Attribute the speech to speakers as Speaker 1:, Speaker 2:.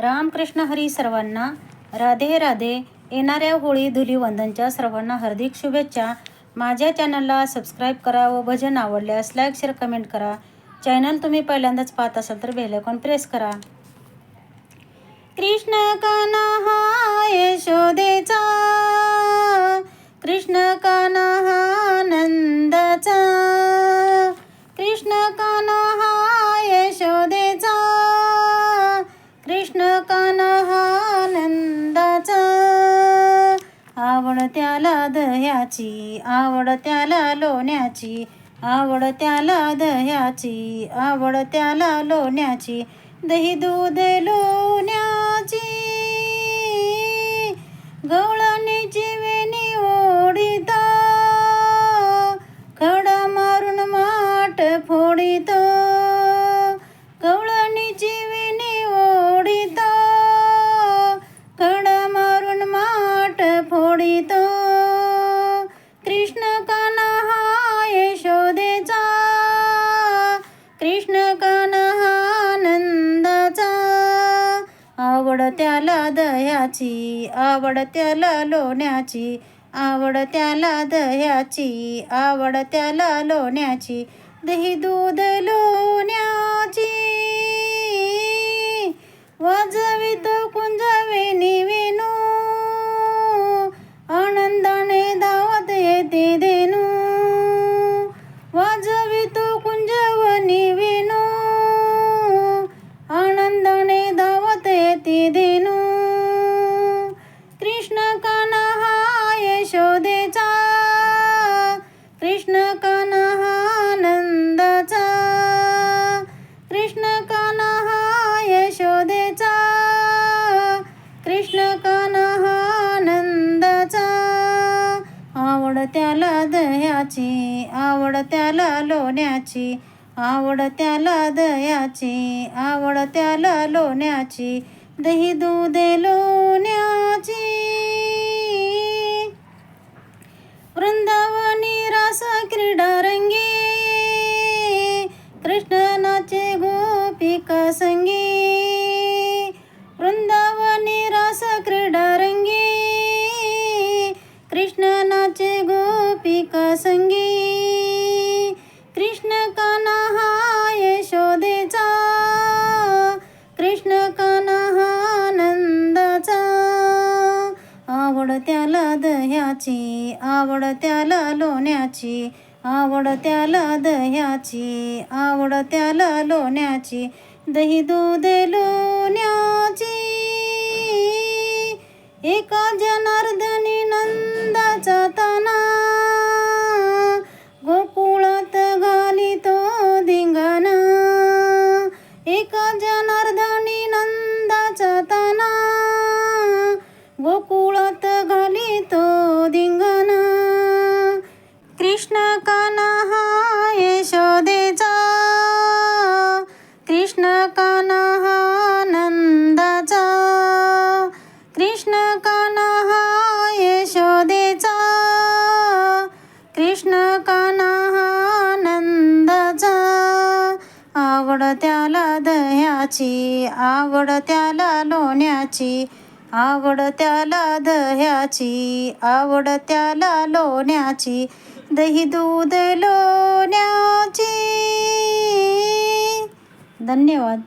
Speaker 1: रामकृष्ण हरी सर्वांना राधे राधे. येणाऱ्या होळी धुलीवंदनच्या सर्वांना हार्दिक शुभेच्छा. माझ्या चॅनलला सबस्क्राईब करा व भजन आवडल्यास लाईक शेअर कमेंट करा. चॅनल तुम्ही पहिल्यांदाच पाहत असाल तर बेल प्रेस करा. कृष्ण काना हा यशोदेचा. कृष्ण काना आवड त्याला दह्याची आवड त्याला लोण्याची आवड त्याला दह्याची आवड त्याला लोण्याची. दही दूध लोण्या आवड त्याला दह्याची आवड त्याला लोण्याची आवड त्याला दह्याची आवड त्याला लोण्याची दही दूध लोण्याची. देनू कृष्ण काना हा यशोदेचा कृष्ण काना हा नंदाचा कृष्ण काना हा यशोदेचा कृष्ण काना हा नंदाचा आवड त्याला दह्याची आवड त्याला लोण्याची आवड त्याला दह्याची आवड त्याला लोण्याची दही दूध लोण्याची. वृंदावनी रास क्रीडा रंगी. कृष्णनाचे गोपिका संगी. वृंदावनी रास क्रीडा रंगी. कृष्णनाचे गोपिका संगी. आवड त्याला लोण्याची आवड त्याला दह्याची आवड त्याला लोण्याची दही दूध लोण्याची. एका कृष्ण काना हा यशोदेचा कृष्ण काना हा नंदाचा कृष्ण काना हा यशोदेचा कृष्ण काना हा नंदाचा आवड त्याला दह्याची आवड त्याला लोण्याची आवड त्याला दह्याची आवड त्याला लोण्याची दही दूध लोण्याची. धन्यवाद.